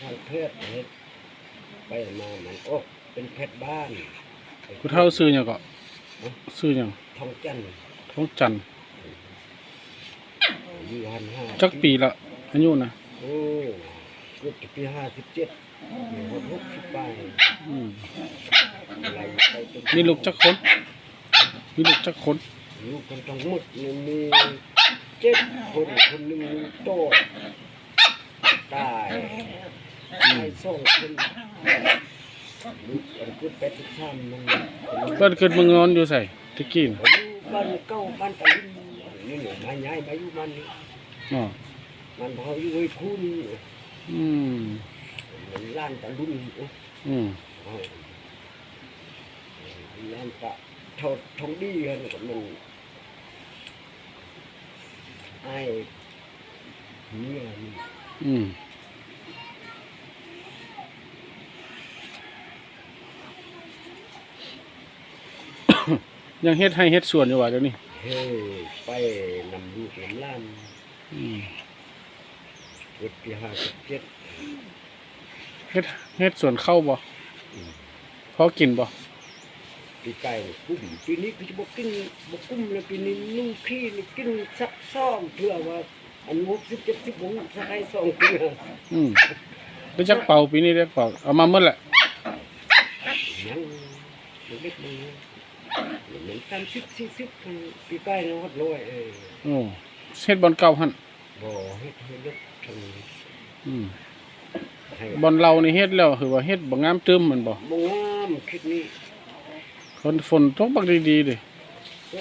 ทางเพศเฮ็ดไปมามันออกเป็นเพชรบ้านผู้เฒ่าซื้อหยังก็ซื้อหยังทองจันทร์ท้องจันทร์อายุหันห้าจักปีละอายุนะโอ้เกือบจะปีห้าสิบเจ็ดหกหกสิบปลายอืมอะไรไปจนมีลูกจักคนมีลูกจักคนลูกคนทั้งหมดเนี่ยมีเจ็ดคนคนหนึ่งโตตาย ตายสองคนลูกอันคือเป็ดที่ช้ำมันเพิ่นขึ้นมึงนอนอยู่ไสตะกี้น่ะผมอยู่บ้านเก่าบ้านตะลินนี่หนูมาย้ายมาอยู่บ้านนี้อ๋อมันพออยู่ไว้คุณอืมมันล้านตะลุนโอ้อืมเอาล้านตะทอดทองดีกันกับมันไอ้เนี่ยนี่ อืม ยังเฮ็ดให้เฮ็ดสวนอยู่ว่าเดี๋ยวนี้เฮ้ไปนำลูกนำหล้านอืมเกิดปีห้าสิบเจ็ดเฮ็ดเฮ็ดสวนเข้าวบ่พอกินบ่ปีไก่กุ้มปีนี้ก็จะบอกกินบอกกุ้มเลยปีนี้นุ่งขี้นี่กินซักซ่อมเพื่อว่าอันหกสิบเจ็ดสิบผมสักให้สองเพื่ออืมได้จักเป่าปีนี้ได้เป่าเอามาเมื่อแหละยังเล็กๆ มันเหมือนสามสิบสี่สิบปีไก่นะวัดร้อยเออโอ้เฮ็ดบอนเก่าหั่นบ่ให้ให้เล็กทอืมำให้บอนเรานี่เฮ็ดแล้วคือว่าเฮ็ดบ่งามตึมแมันบ่บ่งามคิดนี้คนฝนตกบักดีๆเด้ย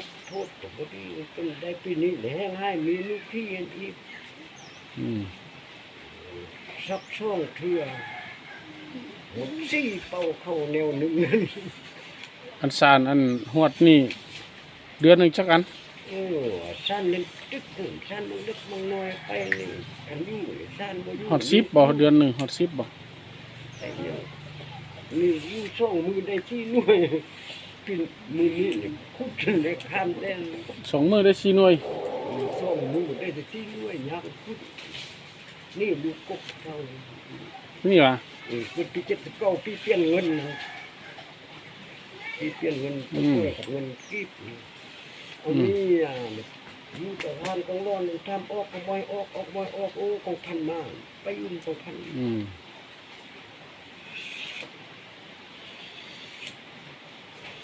กโทษปกติเป็นได้ปีนี้แหงให้มีลูกขี้อันอีกอืมสักช่องเทื่อหมดสี่เป่าเข้าแนวหนึ่งนั่น อันซานอันฮวดนี่ เดือนหนึงจักอันเออสั้นนึงตึกหนึ่งสั้นมันลึกมันน้อยไปนี่กันอยู่สั้นบ่อยู่ฮอด10บ่เดือนหนึงฮอด10บ่แต่เดี๋ยวมีอยู่ช่องมือได้ที่หน่วยกินมือนี้นี่คุดจนได้ข้ามแดนสองมื้อได้4หน่วยช่องมือได้แต่ที่หน่วยยักคุดนี่ลูกกบเขานี่ว่าเออคือปีเจ็ดสิบเก้าปีเปลี่ยนเงินนะ ปีเปลี่ยนเงินตัวเพื่อกับเงินกีบนี่เอานี่อะอยู่แต่ทานกองร้อนทำออกก็บ่อยออกออกบ่อยออกโอ้กองพันมากไปยุ่งกองพันอืม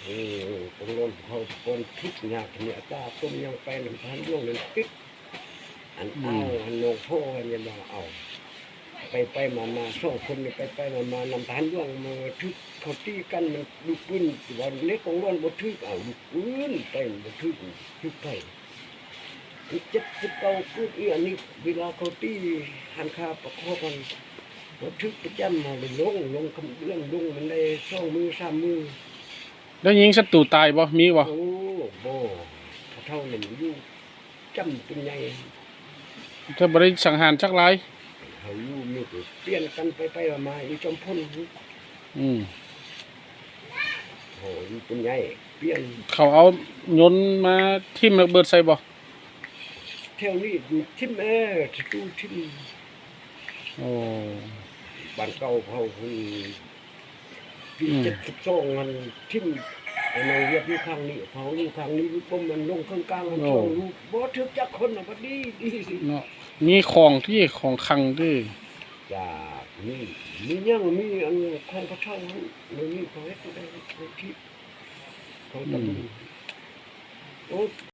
เออกองร้อนเขาคนทุกอย่างเนี่ยตาต้มยังไปน้ำพันลงเลยติ๊กอันเอาอันลงพ่ออันยังมาเอา ไปไปมามาสองคนนี่ไปไปมามานำทานย่วงมาทึกเขาตีกันมันลูกปืนวันเล็กของร้อนบ่ทึกเอาลูกปืนไปบ่ทึกทึกไปอีกเจ็ดสิบเก้าปืนอีอันนี้เวลาเขาตีหันคาประคอกันบ่ทึกประจำมาเลยลงลงคำเรื่องลงมันได้สองมือสามมือแล้วยิงศัตรูตายบ่มีบ่โอ้บ่เขาเท่านั้นอยู่จำเป็นไงถ้าบ่ได้สังหารจักหลาย เขาอยู่มีแต่เปลี่ยนกันไปไปมามาอยู่จอมพ้นอืมโอ้ยเป็นไงเปลี่ยนเขาเอายนต์มาทิ่มระเบิดใส่บ่เที่ยวนี้ทิมเออที่ตู้ทิมโอ้บ้านเก่าเขาคือปีเจ็ดสิบสองมันทิม ในเวียดอยู่ข้างนี้เขาอยู่ข้างนี้ปุ๊บมันลงข้างกลางมันช่องรูบ่ถึกจักคนน่ะพอดีดีเนาะมีของที่ของขังที่จากนี่มียังมีอันของพระเจ้าในนี้เขาเฮ็ดได้ที่เขาตะลุโอ้